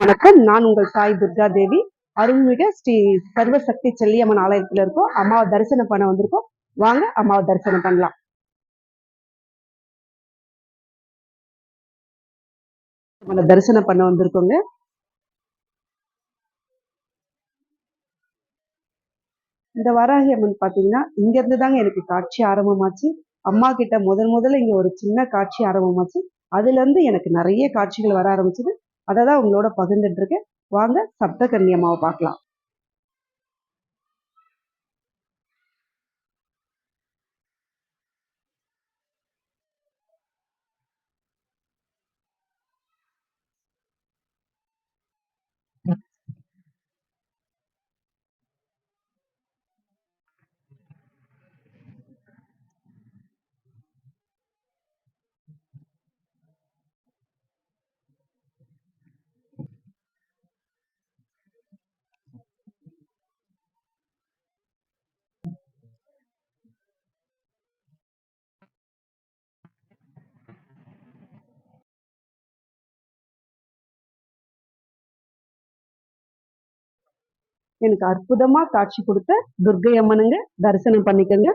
வணக்கம். நான் உங்கள் தாய் துர்கா தேவி. அருள்மிக ஸ்ரீ சர்வசக்தி செல்லியம்மன் ஆலயத்துல இருக்கோம். அம்மாவை தரிசனம் பண்ண வந்திருக்கோம். வாங்க அம்மாவை தரிசனம் பண்ணலாம். தரிசனம் பண்ண வந்திருக்கோங்க. இந்த வராகி அம்மன் பாத்தீங்கன்னா இங்க இருந்து தாங்க எனக்கு காட்சி ஆரம்பமாச்சு. அம்மா கிட்ட முதல் முதல்ல இங்க ஒரு சின்ன காட்சி ஆரம்பமாச்சு. அதுல இருந்து எனக்கு நிறைய காட்சிகள் வர ஆரம்பிச்சது. அதை தான் உங்களோட பகிர்ந்துட்டு இருக்கேன். வாங்க சப்த கன்னி பார்க்கலாம். எனக்கு அற்புதமா காட்சி கொடுத்த துர்கை அம்மனுங்க தரிசனம் பண்ணிக்கோங்க.